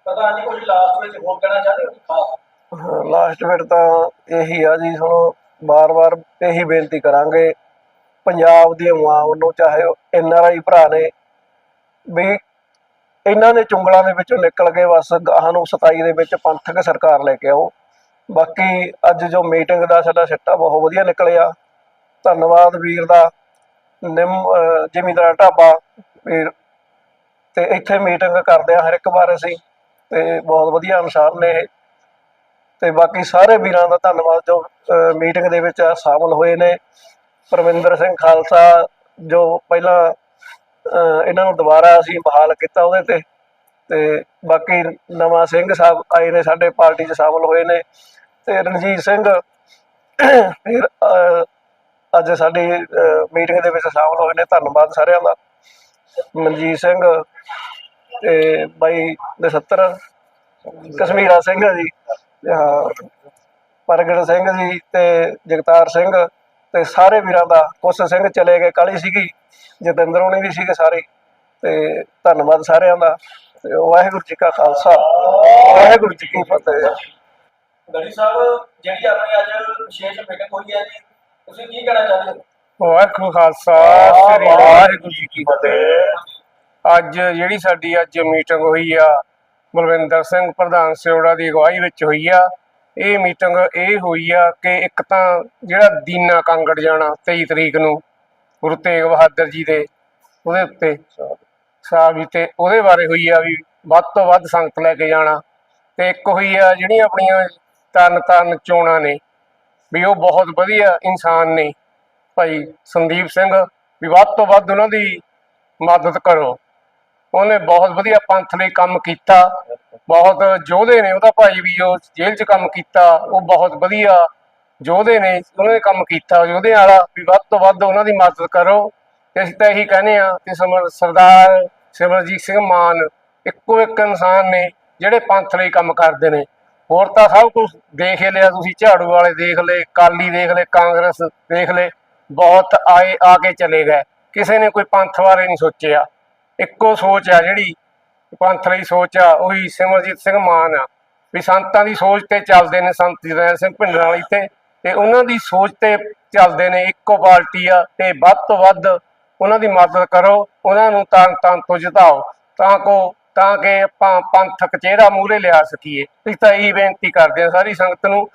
ਲਾਸਟ ਵਿੱਚ ਹੋਰ ਕਹਿਣਾ ਚਾਹਦੇ ਹੋ ਖਾਸ? ਲਾਸਟ ਵਿੱਚ ਤਾਂ ਇਹੀ ਆ ਜੀ ਹੁਣ ਬਾਰ-ਬਾਰ ਇਹੀ ਬੇਨਤੀ ਕਰਾਂਗੇ। ਪੰਜਾਬ ਦੀ ਆਵਾਮ ਨੂੰ ਚਾਹੇ ਐਨ ਆਰ ਆਈ ਭਰਾ ਨੇ ਵੀ ਇਹਨਾਂ ਦੇ ਚੁੰਗਲਾਂ ਦੇ ਵਿੱਚੋਂ ਨਿਕਲ ਕੇ ਬਸ ਗਾਹਾਂ ਨੂੰ 27 ਦੇ ਵਿੱਚ ਪੰਥਕ ਸਰਕਾਰ ਲੈ ਕੇ ਆਓ। ਬਾਕੀ ਅੱਜ ਜੋ ਮੀਟਿੰਗ ਦਾ ਸਾਡਾ ਸਿੱਟਾ ਬਹੁਤ ਵਧੀਆ ਨਿਕਲਿਆ। ਧੰਨਵਾਦ ਵੀਰ ਦਾ। ਨਿੰਮ, ਅਹ, ਜ਼ਿਮੀਂਦਾਰ ਢਾਬਾ ਵੀਰ। ਤੇ ਇੱਥੇ ਮੀਟਿੰਗ ਕਰਦੇ ਆ ਹਰ ਇੱਕ ਵਾਰ ਅਸੀਂ। ਤੇ ਬਹੁਤ ਵਧੀਆ ਅਨੁਸਾਰ ਨੇ ਇਹ। ਤੇ ਬਾਕੀ ਸਾਰੇ ਵੀਰਾਂ ਦਾ ਧੰਨਵਾਦ ਜੋ ਮੀਟਿੰਗ ਦੇ ਵਿੱਚ ਸ਼ਾਮਲ ਹੋਏ ਨੇ। ਪਰਵਿੰਦਰ ਸਿੰਘ ਖਾਲਸਾ ਜੋ ਪਹਿਲਾਂ ਇਹਨਾਂ ਨੂੰ ਦੁਬਾਰਾ ਅਸੀਂ ਬਹਾਲ ਕੀਤਾ ਉਹਦੇ ਤੇ ਤੇ ਬਾਕੀ ਨਵਾਂ ਸਿੰਘ ਸਾਹਿਬ ਆਏ ਨੇ, ਸਾਡੇ ਪਾਰਟੀ 'ਚ ਸ਼ਾਮਲ ਹੋਏ ਨੇ ਤੇ ਰਣਜੀਤ ਸਿੰਘ ਫਿਰ ਅੱਜ ਸਾਡੀ ਮੀਟਿੰਗ ਦੇ ਵਿੱਚ ਸ਼ਾਮਲ ਹੋਏ ਨੇ, ਧੰਨਵਾਦ ਸਾਰਿਆਂ ਦਾ। ਮਨਜੀਤ ਸਿੰਘ ਤੇ ਬਾਈ ਨਛੱਤਰ, ਕਸ਼ਮੀਰਾ ਸਿੰਘ ਜੀ, ਹਾਂ, ਪ੍ਰਗਟ ਸਿੰਘ ਜੀ ਤੇ ਜਗਤਾਰ ਸਿੰਘ ਤੇ ਸਾਰੇ ਵੀਰਾਂ ਦਾ ਕੁਛ ਸਿੰਘ ਚਲੇ ਗਏ ਕਾਲੀ ਸੀਗੀ ਜਤਿੰਦਰ ਹੋਣੀ ਵੀ ਸੀਗੇ ਸਾਰੇ ਤੇ ਧੰਨਵਾਦ ਸਾਰਿਆਂ ਦਾ ਤੇ ਵਾਹਿਗੁਰੂ ਜੀ ਕਾ ਖਾਲਸਾ ਵਾਹਿਗੁਰੂ ਜੀ ਕੀ ਫਤਿਹ ਗੜੀ ਸਾਹਿਬ ਜਿਹੜੀ ਆਪਣੀ ਅੱਜ ਵਿਸ਼ੇਸ਼ ਮੀਟਿੰਗ ਹੋਈ ਹੈ ਜੀ ਤੁਸੀਂ ਕੀ ਕਹਿਣਾ ਚਾਹੁੰਦੇ ਹੋ? ਵਾਹਿਗੁਰੂ ਖਾਲਸਾ ਸ੍ਰੀ ਵਾਹਿਗੁਰੂ ਜੀ ਕੀ ਫਤਿਹ। ਅੱਜ ਜਿਹੜੀ ਸਾਡੀ ਅੱਜ ਮੀਟਿੰਗ ਹੋਈ ਆ ਬਲਵਿੰਦਰ ਸਿੰਘ ਪ੍ਰਧਾਨ ਸਿਉੜਾ ਦੀ ਅਗਵਾਈ ਵਿੱਚ ਹੋਈ ਆ ਇਹ ਮੀਟਿੰਗ ਇਹ ਹੋਈ ਆ ਕਿ ਇੱਕ ਤਾਂ ਜਿਹੜਾ ਦੀਨਾ ਕਾਂਗੜ ਜਾਣਾ 23 ਤਰੀਕ ਨੂੰ, ਗੁਰੂ ਤੇਗ ਬਹਾਦਰ ਜੀ ਦੇ ਉਹਦੇ ਉੱਤੇ। ਸਾਹਿਬ ਜੀ ਤੇ ਉਹਦੇ ਬਾਰੇ ਹੋਈ ਆ ਵੀ ਵੱਧ ਤੋਂ ਵੱਧ ਸੰਗਤ ਲੈ ਕੇ ਜਾਣਾ। ਤੇ ਇੱਕ ਹੋਈ ਆ ਜਿਹੜੀਆਂ ਆਪਣੀਆਂ ਤਰਨ ਤਾਰਨ ਚੋਣਾਂ ਨੇ, ਵੀ ਉਹ ਬਹੁਤ ਵਧੀਆ ਇਨਸਾਨ ਨੇ। ਭਾਈ ਸੰਦੀਪ ਸਿੰਘ, ਵੀ ਵੱਧ ਤੋਂ ਵੱਧ ਉਹਨਾਂ ਦੀ ਮਦਦ ਕਰੋ। ਉਹਨੇ ਬਹੁਤ ਵਧੀਆ ਪੰਥ ਲਈ ਕੰਮ ਕੀਤਾ। ਬਹੁਤ ਯੋਧੇ ਨੇ ਉਹਦਾ ਭਾਈ ਵੀ ਉਹ ਜੇਲ੍ਹ 'ਚ ਕੰਮ ਕੀਤਾ, ਉਹ ਬਹੁਤ ਵਧੀਆ ਯੋਧੇ ਨੇ, ਉਹਨਾਂ ਨੇ ਕੰਮ ਕੀਤਾ। ਯੋਧੇ ਵਾਲਾ ਵੀ ਵੱਧ ਤੋਂ ਵੱਧ ਉਹਨਾਂ ਦੀ ਮਦਦ ਕਰੋ। ਤੇ ਅਸੀਂ ਤਾਂ ਇਹੀ ਕਹਿੰਦੇ ਆ ਕਿ ਸਮਰ, ਸਰਦਾਰ ਸਿਮਰਜੀਤ ਸਿੰਘ ਮਾਨ ਇੱਕੋ ਇੱਕ ਇਨਸਾਨ ਨੇ ਜਿਹੜੇ ਪੰਥ ਲਈ ਕੰਮ ਕਰਦੇ ਨੇ। ਹੋਰ ਤਾਂ ਸਭ ਕੁਝ ਦੇਖ ਹੀ ਲਿਆ ਤੁਸੀਂ, ਝਾੜੂ ਵਾਲੇ ਦੇਖ ਲਏ ਕਾਲੀ ਦੇਖ ਲਏ, ਕਾਂਗਰਸ ਦੇਖ ਲਏ, ਬਹੁਤ ਆਏ, ਆ ਕੇ ਚਲੇ ਗਏ। ਕਿਸੇ ਨੇ ਕੋਈ ਪੰਥ ਬਾਰੇ ਨਹੀਂ ਸੋਚਿਆ। ਇੱਕੋ ਸੋਚ ਆ ਜਿਹੜੀ ਪੰਥ ਲਈ ਸੋਚ ਆ, ਉਹੀ ਸਿਮਰਜੀਤ ਸਿੰਘ ਮਾਨ ਆ। ਵੀ ਸੰਤਾਂ ਦੀ ਸੋਚ ਤੇ ਚੱਲਦੇ ਨੇ, ਸੰਤ ਜਰਨੈਲ ਸਿੰਘ ਭਿੰਡਰਾਂ ਵਾਲੀ ਤੇ। ਤੇ ਉਹਨਾਂ ਦੀ ਸੋਚ ਤੇ ਚੱਲਦੇ ਨੇ, ਇੱਕੋ ਪਾਰਟੀ ਆ, ਤੇ ਵੱਧ ਤੋਂ ਵੱਧ ਉਹਨਾਂ ਦੀ ਮਦਦ ਕਰੋ, ਉਹਨਾਂ ਨੂੰ ਤਾਂ ਤਾਂ ਤੋਂ ਜਿਤਾਓ ਤਾਂ ਕੋ, ਤਾਂ ਕਿ ਆਪਾਂ ਪੰਥਕ ਚਿਹਰਾ ਮੂਹਰੇ ਲਿਆ ਸਕੀਏ। ਅਸੀਂ ਤਾਂ ਇਹੀ ਬੇਨਤੀ ਕਰਦੇ ਹਾਂ ਸਾਰੀ ਸੰਗਤ ਨੂੰ।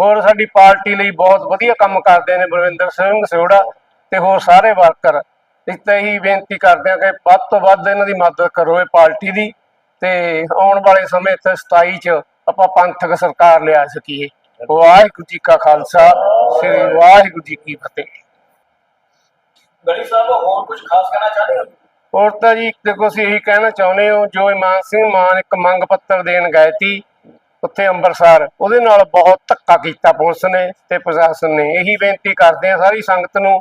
ਹੋਰ ਸਾਡੀ ਪਾਰਟੀ ਲਈ ਬਹੁਤ ਵਧੀਆ ਕੰਮ ਕਰਦੇ ਨੇ ਬਲਵਿੰਦਰ ਸਿੰਘ ਸਿਉੜਾ ਤੇ ਹੋਰ ਸਾਰੇ ਵਰਕਰ। ਅਸੀਂ ਤਾਂ ਇਹੀ ਬੇਨਤੀ ਕਰਦੇ ਹਾਂ ਕਿ ਵੱਧ ਤੋਂ ਵੱਧ ਇਹਨਾਂ ਦੀ ਮਦਦ ਕਰੋ ਇਹ ਪਾਰਟੀ ਦੀ ਤੇ ਆਉਣ ਵਾਲੇ ਸਮੇਂ ਤੇ 27 ਚ ਆਪਾਂ ਪੰਥਕ ਸਰਕਾਰ ਲਿਆ ਸਕੀਏ। ਵਾਹਿਗੁਰੂ ਜੀ ਕਾ ਖਾਲਸਾ ਸ੍ਰੀ ਵਾਹਿਗੁਰੂ ਜੀ ਕੀ ਫਤਿਹ। ਗੜੀ ਸਾਹਿਬ ਹੋਰ ਕੁਝ ਖਾਸ ਕਹਿਣਾ ਚਾਹੁੰਦੇ ਹੋ? ਹੋਰ ਤਾਂ ਜੀ ਦੇਖੋ ਅਸੀਂ ਇਹੀ ਕਹਿਣਾ ਚਾਹੁੰਦੇ ਹਾਂ ਜੋ ਇਮਾਨ ਸਿੰਘ ਮਾਨ ਇੱਕ ਮੰਗ ਪੱਤਰ ਦੇਣ ਗਏ ਸੀ। ਉੱਥੇ ਅੰਮ੍ਰਿਤਸਰ ਉਹਦੇ ਨਾਲ ਬਹੁਤ ਧੱਕਾ ਕੀਤਾ ਪੁਲਿਸ ਨੇ ਤੇ ਪ੍ਰਸ਼ਾਸਨ ਨੇ। ਇਹੀ ਬੇਨਤੀ ਕਰਦੇ ਆ ਸਾਰੀ ਸੰਗਤ ਨੂੰ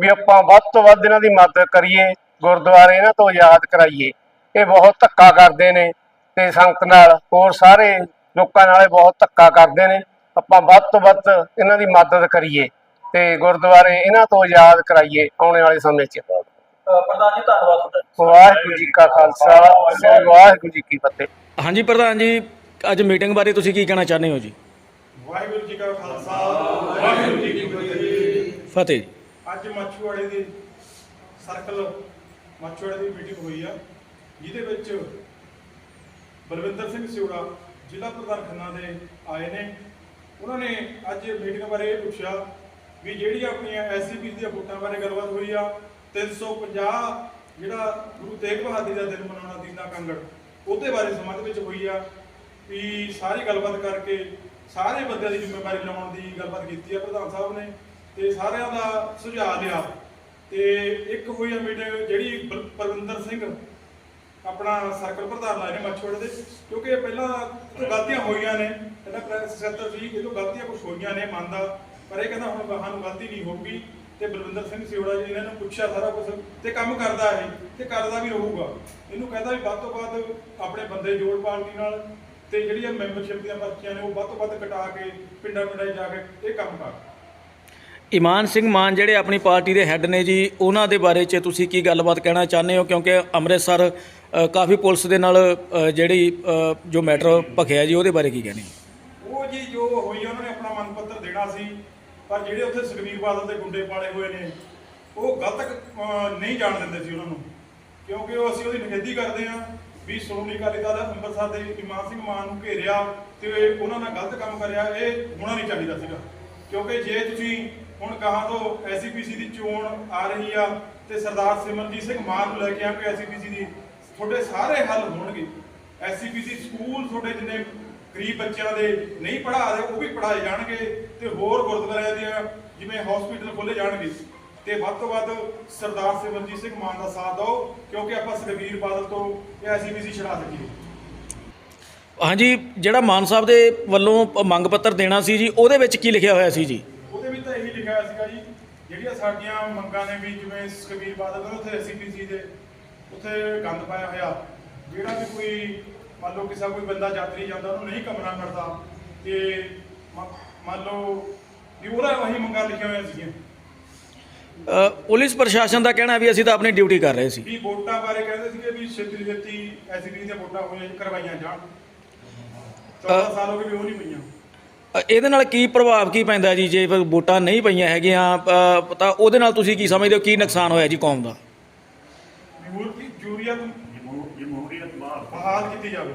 ਵੀ ਆਪਾਂ ਵੱਧ ਤੋਂ ਵੱਧ ਇਹਨਾਂ ਦੀ ਮਦਦ ਕਰੀਏ ਗੁਰਦੁਆਰੇ ਇਹਨਾਂ ਤੋਂ ਯਾਦ ਕਰਾਈਏ। ਇਹ ਬਹੁਤ ਧੱਕਾ ਕਰਦੇ ਨੇ ਤੇ ਸੰਗਤ ਨਾਲ ਹੋਰ ਸਾਰੇ ਲੋਕਾਂ ਨਾਲ ਬਹੁਤ ਧੱਕਾ ਕਰਦੇ ਨੇ। ਆਪਾਂ ਵੱਧ ਤੋਂ ਵੱਧ ਇਹਨਾਂ ਦੀ ਮਦਦ ਕਰੀਏ ਤੇ ਗੁਰਦੁਆਰੇ ਇਹਨਾਂ ਤੋਂ ਯਾਦ ਕਰਾਈਏ ਆਉਣ ਵਾਲੇ ਸਮੇਂ 'ਚ। ਪ੍ਰਧਾਨ ਜੀ ਧੰਨਵਾਦ ਤੁਹਾਡਾ। ਵਾਹਿਗੁਰੂ ਜੀ ਕਾ ਖਾਲਸਾ ਵਾਹਿਗੁਰੂ ਜੀ ਕੀ ਫਤਿਹ। ਹਾਂਜੀ ਪ੍ਰਧਾਨ ਜੀ ਅੱਜ ਮੀਟਿੰਗ ਬਾਰੇ ਤੁਸੀਂ ਕੀ ਕਹਿਣਾ ਚਾਹੁੰਦੇ ਹੋ ਜੀ? ਵਾਹਿਗੁਰੂ ਜੀ ਕਾ ਖਾਲਸਾ ਵਾਹਿਗੁਰੂ ਜੀ ਕੀ ਫਤਿਹ। ਫਤਿਹ ਅੱਜ ਮੱਛੂਵਾੜੇ ਦੀ ਸਰਕਲ ਮਾਛੋੜੇ ਦੀ ਮੀਟਿੰਗ ਹੋਈ ਆ। ਜਿਹਦੇ ਵਿੱਚ ਬਲਵਿੰਦਰ ਸਿੰਘ ਸਿਉੜਾ ਜ਼ਿਲ੍ਹਾ ਪ੍ਰਧਾਨ ਖੰਨਾ ਦੇ ਆਏ ਨੇ। ਉਹਨਾਂ ਨੇ ਅੱਜ ਮੀਟਿੰਗ ਬਾਰੇ ਇਹ ਪੁੱਛਿਆ ਵੀ ਜਿਹੜੀਆਂ ਆਪਣੀਆਂ ਐਸਸੀਪੀ ਦੀਆਂ ਵੋਟਾਂ ਬਾਰੇ ਗੱਲਬਾਤ ਹੋਈ ਆ 350 ਜਿਹੜਾ ਗੁਰੂ ਤੇਗ ਬਹਾਦਰ ਦਾ ਦਿਨ ਮਨਾਉਣਾ ਦੀਨਾ ਕੰਗੜ ਉਹਦੇ ਬਾਰੇ ਸੰਬੰਧ ਵਿੱਚ ਹੋਈ ਆ। ਵੀ ਸਾਰੀ ਗੱਲਬਾਤ ਕਰਕੇ ਸਾਰੇ ਬੰਦਿਆਂ ਦੀ ਜ਼ਿੰਮੇਵਾਰੀ ਲਾਉਣ ਦੀ ਗੱਲਬਾਤ ਕੀਤੀ ਆ ਪ੍ਰਧਾਨ ਸਾਹਿਬ ਨੇ ਤੇ ਸਾਰਿਆਂ ਦਾ ਸੁਝਾਅ ਲਿਆ। ਤੇ ਇੱਕ ਹੋਈ ਆ ਮੀਟਿੰਗ ਜਿਹੜੀ ਪਰਵਿੰਦਰ ਸਿੰਘ ਆਪਣਾ ਸਰਕਲ ਪ੍ਰਧਾਨ ਲਾਏ ਨੇ ਮੱਛੋੜ ਦੇ, ਕਿਉਂਕਿ ਪਹਿਲਾਂ ਗਲਤੀਆਂ ਹੋਈਆਂ ਨੇ, ਪਹਿਲਾਂ ਪ੍ਰੈਸ ਸਕੱਤਰ ਸੀ, ਇਹ ਤੋਂ ਗਲਤੀਆਂ ਕੁਝ ਹੋਈਆਂ ਨੇ ਮੰਨਦਾ ਪਰ ਇਹ ਕਹਿੰਦਾ ਹੁਣ ਗਾਹਾਂ ਨੂੰ ਗਲਤੀ ਨਹੀਂ ਹੋਊਗੀ ਤੇ ਬਲਵਿੰਦਰ ਸਿੰਘ ਸਿਉੜਾ ਜੀ ਇਹਨਾਂ ਨੂੰ ਪੁੱਛਿਆ ਸਾਰਾ ਕੁਝ ਤੇ ਕੰਮ ਕਰਦਾ ਹੈ ਤੇ ਕਰਦਾ ਵੀ ਰਹੂਗਾ। ਇਹਨੂੰ ਕਹਿੰਦਾ ਵੀ ਵੱਧ ਤੋਂ ਵੱਧ ਆਪਣੇ ਬੰਦੇ ਜੋੜ ਪਾਰਟੀ ਨਾਲ ਤੇ ਜਿਹੜੀਆਂ ਮੈਂਬਰਸ਼ਿਪ ਦੀਆਂ ਪਰਚੀਆਂ ਨੇ ਉਹ ਵੱਧ ਤੋਂ ਵੱਧ ਕਟਾ ਕੇ ਪਿੰਡਾਂ ਪਿੰਡਾਂ 'ਚ ਜਾ ਕੇ ਇਹ ਕੰਮ ਕਰ ਇਮਾਨ ਸਿੰਘ ਮਾਨ ਜਿਹੜੇ ਆਪਣੀ ਪਾਰਟੀ ਦੇ ਹੈੱਡ ਨੇ ਜੀ ਉਹਨਾਂ ਦੇ ਬਾਰੇ 'ਚ ਤੁਸੀਂ ਕੀ ਗੱਲਬਾਤ ਕਹਿਣਾ ਚਾਹੁੰਦੇ ਹੋ? ਕਿਉਂਕਿ ਅੰਮ੍ਰਿਤਸਰ ਅ, ਕਾਫੀ ਪੁਲਿਸ ਦੇ ਨਾਲ ਅ, ਜਿਹੜੀ ਅ, ਜੋ ਮੈਟਰ ਭਖਿਆ ਜੀ ਉਹਦੇ ਬਾਰੇ ਕੀ ਕਹਿਣੇ ਉਹ ਜੀ ਜੋ ਹੋਈ ਆ, ਉਹਨਾਂ ਨੇ ਆਪਣਾ ਮੰਗ ਪੱਤਰ ਦੇਣਾ ਸੀ ਪਰ ਜਿਹੜੇ ਉੱਥੇ ਸੁਖਬੀਰ ਬਾਦਲ ਦੇ ਗੁੰਡੇ ਪਾਲੇ ਹੋਏ ਨੇ ਉਹ ਗਲਤ ਅਹ, ਨਹੀਂ ਜਾਣ ਦਿੰਦੇ ਸੀ ਉਹਨਾਂ ਨੂੰ ਕਿਉਂਕਿ ਉਹ ਅਸੀਂ ਉਹਦੀ ਨਿਖੇਧੀ ਕਰਦੇ ਆ। ਵੀ ਸ਼੍ਰੋਮਣੀ ਅਕਾਲੀ ਦਲ ਅੰਮ੍ਰਿਤਸਰ ਦੇ ਇਮਾਨ ਸਿੰਘ ਮਾਨ ਨੂੰ ਘੇਰਿਆ ਤੇ ਉਹਨਾਂ ਨਾਲ ਗਲਤ ਕੰਮ ਕਰਿਆ, ਇਹ ਹੋਣਾ ਨਹੀਂ ਚਾਹੀਦਾ ਸੀਗਾ। ਕਿਉਂਕਿ ਜੇ ਤੁਸੀਂ ਹੁਣ ਕਹਾਂ ਤੋਂ ਐਸਪੀਸੀ ਦੀ ਚੋਣ ਆ ਰਹੀ ਆ ਤੇ ਸਰਦਾਰ ਸਿਮਰਜੀਤ ਸਿੰਘ ਮਾਨ ਨੂੰ ਲੈ ਕੇ ਆ ਕੇ ਐਸਪੀਸੀ ਦੀ, ਤੁਹਾਡੇ ਸਾਰੇ ਹੱਲ ਹੋਣਗੇ। ਐਸਪੀਸੀ ਸਕੂਲ ਤੁਹਾਡੇ ਜਿੰਨੇ ਗਰੀਬ ਬੱਚਿਆਂ ਦੇ ਨਹੀਂ ਪੜ੍ਹਾ ਰਹੇ, ਉਹ ਵੀ ਪੜ੍ਹਾਏ ਜਾਣਗੇ ਤੇ ਹੋਰ ਗੁਰਦੁਆਰਿਆਂ ਦੀਆਂ ਜਿਵੇਂ ਹਸਪੀਟਲ ਖੋਲੇ ਜਾਣਗੇ। ਤੇ ਵੱਧ ਤੋਂ ਵੱਧ ਸਰਦਾਰ ਸਿਮਰਜੀਤ ਸਿੰਘ ਮਾਨ ਦਾ ਸਾਥ ਦਿਓ ਕਿਉਂਕਿ ਆਪਾਂ ਸੁਖਬੀਰ ਬਾਦਲ ਤੋਂ ਇਹ ਐਸਪੀਸੀ ਛਡਾ ਸਕੀਏ ਹਾਂਜੀ ਜਿਹੜਾ ਮਾਨ ਸਾਹਿਬ ਦੇ ਵੱਲੋਂ ਮੰਗ ਪੱਤਰ ਦੇਣਾ ਸੀ ਜੀ ਉਹਦੇ ਵਿੱਚ ਕੀ ਲਿਖਿਆ ਹੋਇਆ ਸੀ ਜੀ? ਉਹਦੇ ਵਿੱਚ ਤਾਂ ਇਹੀ ਲਿਖਿਆ ਹੋਇਆ ਸੀਗਾ ਜੀ ਜਿਹੜੀਆਂ ਸਾਡੀਆਂ ਮੰਗਾਂ ਨੇ ਵੀ ਜਿਵੇਂ ਸੁਖਬੀਰ ਬਾਦਲ ਨੇ ਉੱਥੇ ਐਸਪੀਸੀ ਦੇ ਉੱਥੇ ਗੰਦ ਪਾਇਆ ਹੋਇਆ ਜਿਹੜਾ ਵੀ ਕੋਈ ਮੰਨ ਲਓ ਕਿਸੇ ਕੋਈ ਬੰਦਾ ਯਾਤਰੀ ਜਾਂਦਾ ਉਹਨੂੰ ਨਹੀਂ ਕਮਰਾ ਮਿਲਦਾ ਤੇ ਮੰਨ ਲਓ ਵੀ ਉਹਦਾ ਵਹੀ ਮੰਗਾਂ ਲਿਖੀਆਂ ਹੋਈਆਂ ਸੀਗੀਆਂ। ਅ, ਪੁਲਿਸ ਪ੍ਰਸ਼ਾਸਨ ਦਾ ਕਹਿਣਾ ਵੀ ਅਸੀਂ ਤਾਂ ਆਪਣੀ ਡਿਊਟੀ ਕਰ ਰਹੇ ਸੀ। ਵੀ ਵੋਟਾਂ ਬਾਰੇ ਕਹਿੰਦੇ ਸੀਗੇ ਵੀ ਛੇਤੀ ਛੇਤੀ ਐਸਪੀ ਦੀਆਂ ਵੋਟਾਂ ਹੋਈਆਂ ਕਰਵਾਈਆਂ ਜਾਣ। 14 ਸਾਲ ਹੋ ਗਏ ਵੀ ਉਹ ਨਹੀਂ ਪਈਆਂ। ਅ, ਇਹਦੇ ਨਾਲ ਕੀ ਪ੍ਰਭਾਵ ਕੀ ਪੈਂਦਾ ਜੀ? ਜੇ ਫਿਰ ਵੋਟਾਂ ਨਹੀਂ ਪਈਆਂ ਹੈਗੀਆਂ ਅ, ਤਾਂ ਉਹਦੇ ਨਾਲ ਤੁਸੀਂ ਕੀ ਸਮਝਦੇ ਹੋ? ਕੀ ਨੁਕਸਾਨ ਹੋਇਆ ਜੀ ਕੌਮ ਦਾ? ਜਮਹੂਰੀਅਤ ਬਾਹਰ। ਬਹਾਲ ਕੀਤੀ ਜਾਵੇ।